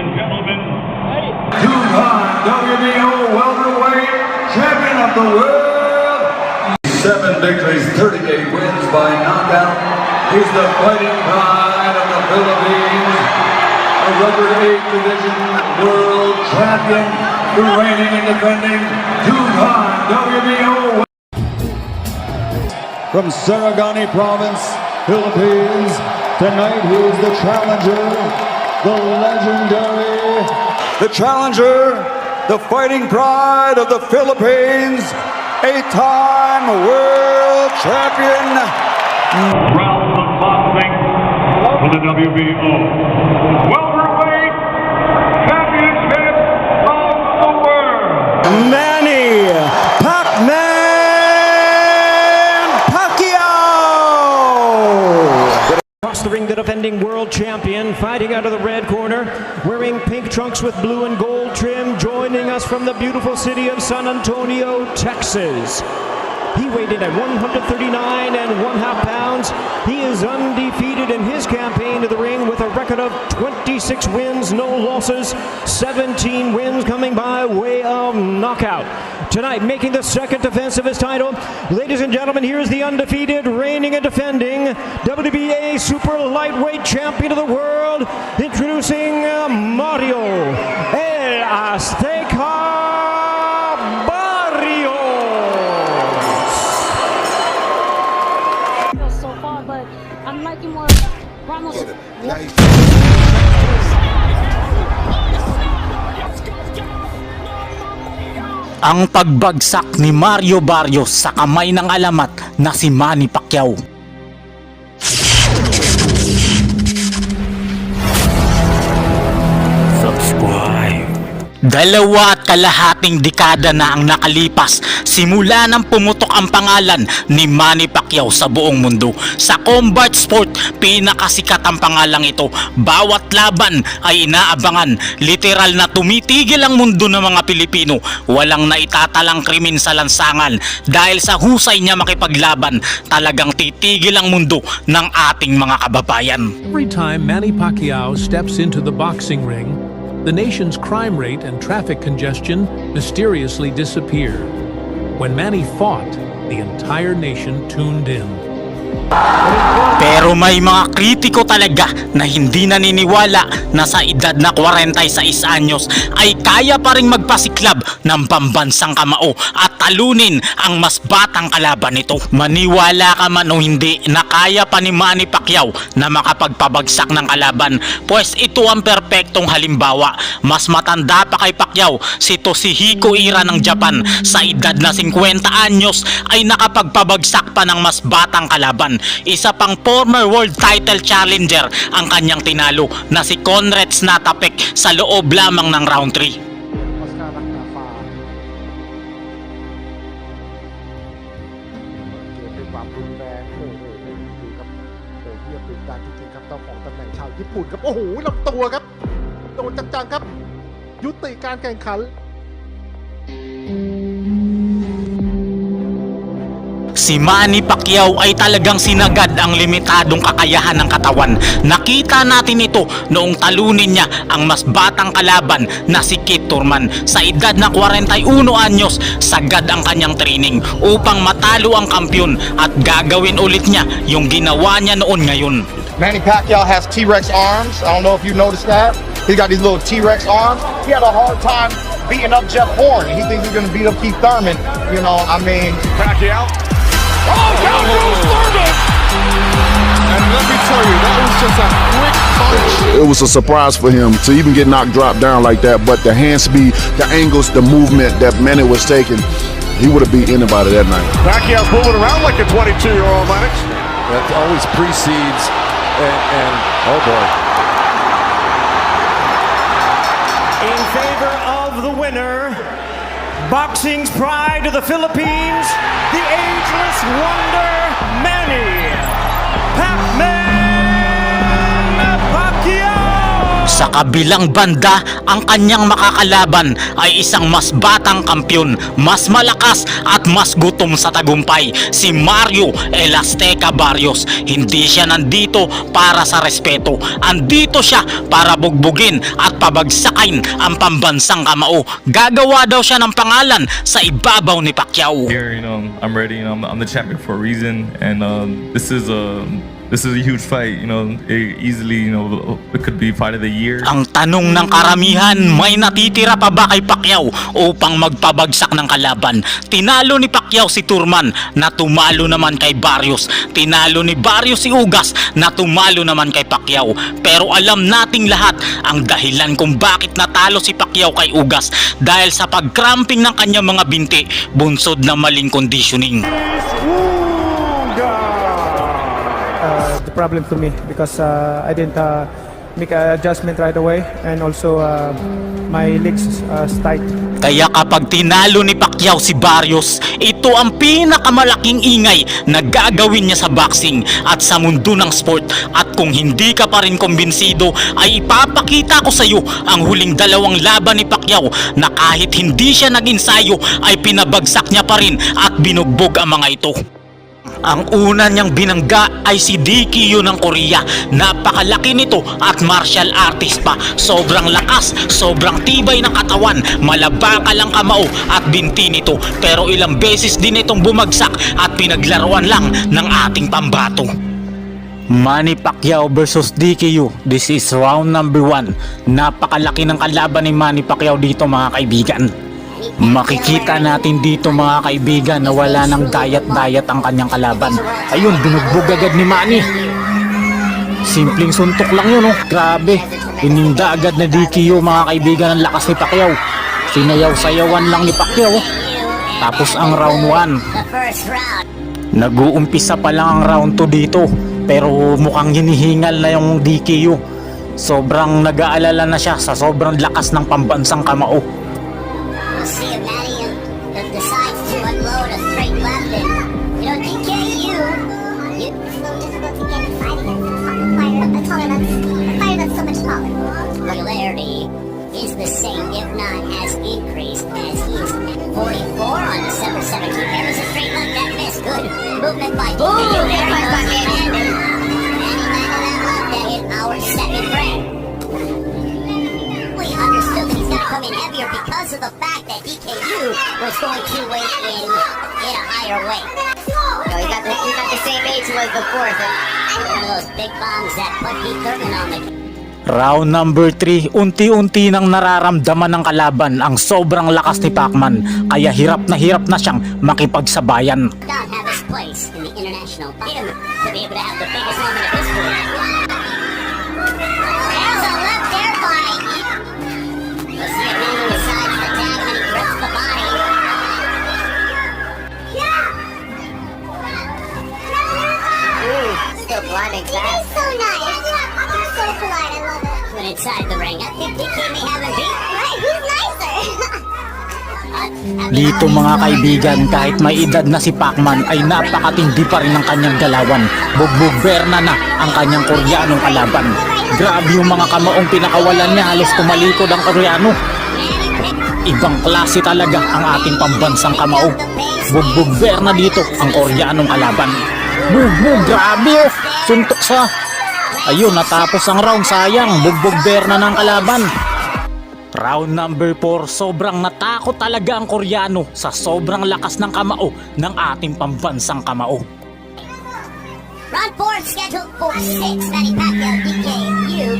and gentlemen, two-time WBO welterweight champion of the world. Seven victories, 38 wins by knockout. He's the fighting pride of the Philippines. A record eight division world champion, the reigning and defending two-time WBO From Sarangani Province, Philippines, tonight he is the challenger, the legendary, the challenger, the fighting pride of the Philippines, eight-time world champion, of boxing for the WBO welterweight The defending world champion, fighting out of the red corner, wearing pink trunks with blue and gold trim, joining us from the beautiful city of San Antonio, Texas. He weighed in at 139 and one half pounds. He is undefeated in his campaign to the ring with a record of 26 wins, no losses, 17 wins coming by way of knockout. Tonight, making the second defense of his title, ladies and gentlemen, here's the undefeated, reigning and defending WBA Super Lightweight Champion of the World, introducing uh, Mario El Azteca ang pagbagsak ni Mario Barrios sa kamay ng alamat na si Manny Pacquiao. Dalawa at kalahating dekada na ang nakalipas simula nang pumutok ang pangalan ni Manny Pacquiao sa buong mundo. Sa combat sport, pinakasikat ang pangalang ito. Bawat laban ay inaabangan. Literal na tumitigil ang mundo ng mga Pilipino. Walang naitatalang krimen sa lansangan. Dahil sa husay niya makipaglaban, talagang titigil ang mundo ng ating mga kababayan. Every time Manny Pacquiao steps into the boxing ring, the nation's crime rate and traffic congestion mysteriously disappear. When Manny fought, the entire nation tuned in. Pero may mga kritiko talaga na hindi naniniwala na sa edad na 46 anyos ay kaya pa rin magpasiklab ng pambansang kamao at talunin ang mas batang kalaban nito. Maniwala ka man o hindi na kaya pa ni Manny Pacquiao na makapagpabagsak ng kalaban pues ito ang perpektong halimbawa. Mas matanda pa kay Pacquiao si Toshihiko Ira ng Japan sa edad na 50 anyos ay nakapagpabagsak pa ng mas batang kalaban. Isa pang former world title challenger ang kanyang tinalo na si Conrad Snatapek sa loob lamang ng round 3. ครับ โอ้โหลำตัวครับ โดนจังๆครับ ยุติการแข่งขัน Si Manny Pacquiao ay talagang sinagad ang limitadong kakayahan ng katawan. Nakita natin ito noong talunin niya ang mas batang kalaban na si Kit Turman. Sa edad na 41 anyos, sagad ang kanyang training upang matalo ang kampyon at gagawin ulit niya yung ginawa niya noon ngayon. Manny Pacquiao has T-Rex arms. I don't know if you noticed that. He's got these little T-Rex arms. He had a hard time beating up Jeff Horn. He thinks he's going to beat up Keith Thurman. You know, I mean, Pacquiao. oh, down goes Thurman! And let me tell you, that was just a quick punch. It was a surprise for him to even get knocked dropped down like that. But the hand speed, the angles, the movement that Manny was taking, he would have beat anybody that night. Pacquiao moving around like a 22-year-old, Lennox. That always precedes, and, and oh boy. In favor of the winner, boxing's pride of the Philippines, the ageless wonder, Manny Pac-Man Sa kabilang banda, ang kanyang makakalaban ay isang mas batang kampyon, mas malakas at mas gutom sa tagumpay, si Mario El Azteca Barrios. Hindi siya nandito para sa respeto. Andito siya para bugbugin at pabagsakin ang pambansang kamao. Gagawa daw siya ng pangalan sa ibabaw ni Pacquiao. here, you know, I'm ready. You know, I'm, the champion for a reason, and um, this is a this is a huge fight. You know, it easily, you know, it could be fight of the year. Ang tanong ng karamihan, may natitira pa ba kay Pacquiao upang magpabagsak ng kalaban? Tinalo ni Pacquiao si Turman na tumalo naman kay Barrios. Tinalo ni Barrios si Ugas na tumalo naman kay Pacquiao. Pero alam nating lahat ang dahilan kung bakit natalo si Pacquiao kay Ugas dahil sa pagkramping ng kanyang mga binti bunsod na maling conditioning. uh, the problem to me because uh, I didn't uh, make an adjustment right away and also uh, my legs uh, tight. Kaya kapag tinalo ni Pacquiao si Barrios, ito ang pinakamalaking ingay na gagawin niya sa boxing at sa mundo ng sport. At kung hindi ka pa rin kumbinsido, ay ipapakita ko sa iyo ang huling dalawang laban ni Pacquiao na kahit hindi siya nag-insayo ay pinabagsak niya pa rin at binugbog ang mga ito. Ang una niyang binangga ay si DQ ng Korea. Napakalaki nito at martial artist pa. Sobrang lakas, sobrang tibay ng katawan, malabakal ang kamao at binti nito. Pero ilang beses din itong bumagsak at pinaglaruan lang ng ating pambato. Manny Pacquiao versus DKU. This is round number 1. Napakalaki ng kalaban ni Manny Pacquiao dito mga kaibigan. Makikita natin dito mga kaibigan na wala nang dayat-dayat ang kanyang kalaban. Ayun, binugbog agad ni Manny. Simpleng suntok lang yun, oh. Grabe. Ininda agad na DKU mga kaibigan ang lakas ni Pacquiao. Sinayaw-sayawan lang ni Pacquiao. Tapos ang round 1. Nag-uumpisa pa lang ang round 2 dito. Pero mukhang hinihingal na yung DKU. Sobrang nag-aalala na siya sa sobrang lakas ng pambansang kamao. The same, if not has increased, as he's 44 on December 17th. There is a straight left that missed. Good movement by DKU. There he goes again. And Manny landed that left that hit our second frame. We understood that he's going to come in heavier because of the fact that DKU was going to weigh in in a higher weight. So he got the, he got the same age he was before. So one of those big bombs that put Pete Thurman on the Round number 3, unti-unti nang nararamdaman ng kalaban ang sobrang lakas ni Pacman kaya hirap na hirap na siyang makipagsabayan. blinding fast. so nice. You're so polite. Inside the ring, think DK may have him beat. Right, who's nicer? Dito mga kaibigan, kahit may edad na si Pacman ay napakatindi pa rin ang kanyang galawan. Bugbog Berna na ang kanyang Koreanong kalaban. Grabe yung mga kamaong pinakawalan niya, halos tumalikod ang Koreano. Ibang klase talaga ang ating pambansang kamao. Bugbog Berna dito ang Koreanong kalaban. Bugbog, grabe oh! Suntok sa... Ayun, natapos ang round, sayang. Bugbog Berna ng kalaban. Round number 4, sobrang natakot talaga ang Koreano sa sobrang lakas ng kamao ng ating pambansang kamao. Round four scheduled for six. Manny Pacquiao, DKU.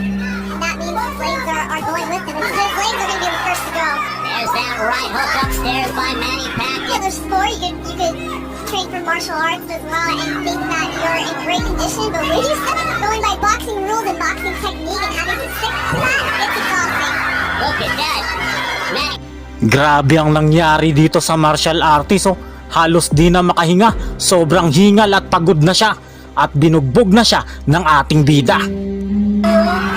That means the Flames are, are going with. And the Flames are going to be the first to go. There's that right hook upstairs by Manny Pacquiao. Yeah, there's four. You could, you could train for martial arts as well and think that you're in great condition. But when you start going by boxing rules and boxing technique and having to stick to that, it's exhausting. Look at that. Manny Grabe ang nangyari dito sa martial artist oh. Halos di na makahinga, sobrang hingal at pagod na siya at binugbog na siya ng ating bida.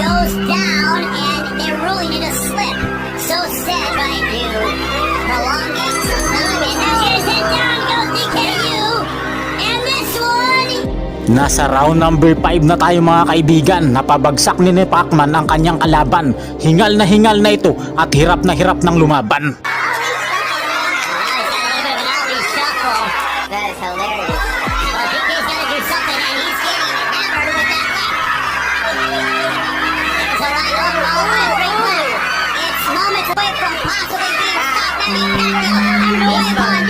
goes down Nasa round number 5 na tayo mga kaibigan. Napabagsak ni Pacman ang kanyang kalaban. Hingal na hingal na ito at hirap na hirap ng lumaban. And oh, and. It's moments away from possibly being stopped. He's on DKU.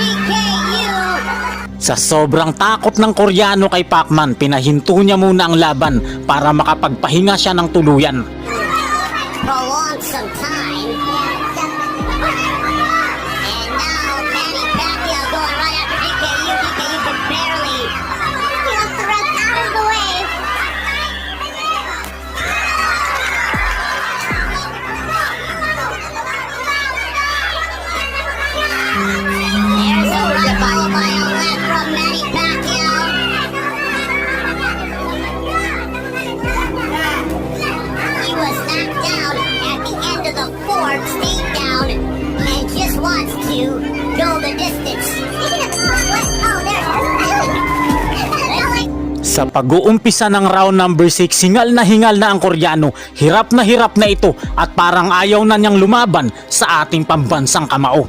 Sa sobrang takot ng Koreano kay Pacman, pinahinto niya muna ang laban para makapagpahinga siya ng tuluyan. prolong some Sa pag-uumpisa ng round number 6, hingal na hingal na ang Koreano. Hirap na hirap na ito at parang ayaw na niyang lumaban sa ating pambansang kamao.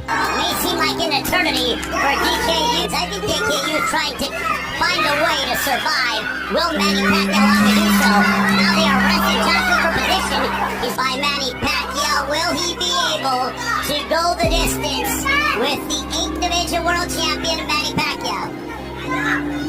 may?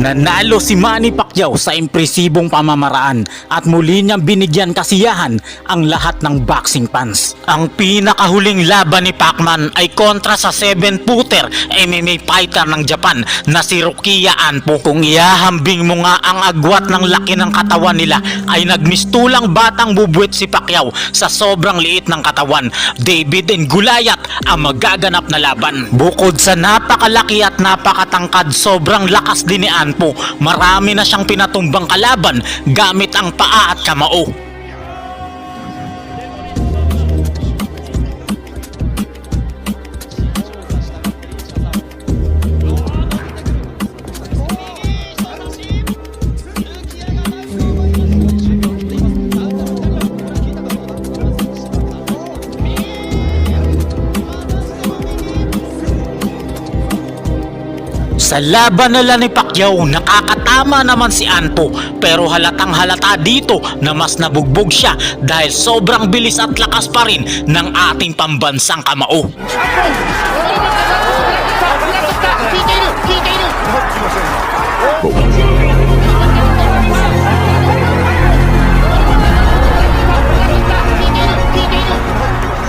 Nanalo si Manny Pacquiao sa impresibong pamamaraan at muli niyang binigyan kasiyahan ang lahat ng boxing fans. Ang pinakahuling laban ni Pacman ay kontra sa 7-footer MMA fighter ng Japan na si Rukiya Anpo. Kung ihahambing mo nga ang agwat ng laki ng katawan nila ay nagmistulang batang bubuwit si Pacquiao sa sobrang liit ng katawan. David and Goliath ang magaganap na laban. Bukod sa napakalaki at napakatangkad, sobrang lakas din ni Anpo. Marami na siyang pinatumbang kalaban gamit ang paa at kamao. Laban nila ni Pacquiao, nakakatama naman si Anpo pero halatang halata dito na mas nabugbog siya dahil sobrang bilis at lakas pa rin ng ating pambansang kamao.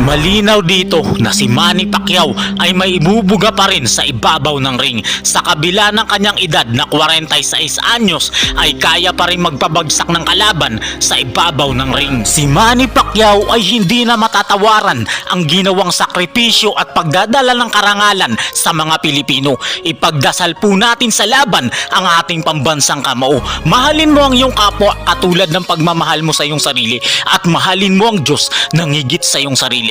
Malinaw dito na si Manny Pacquiao ay may ibubuga pa rin sa ibabaw ng ring. Sa kabila ng kanyang edad na 46 anyos ay kaya pa rin magpabagsak ng kalaban sa ibabaw ng ring. Si Manny Pacquiao ay hindi na matatawaran ang ginawang sakripisyo at pagdadala ng karangalan sa mga Pilipino. Ipagdasal po natin sa laban ang ating pambansang kamao. Mahalin mo ang iyong kapwa katulad ng pagmamahal mo sa iyong sarili at mahalin mo ang Diyos nang higit sa iyong sarili.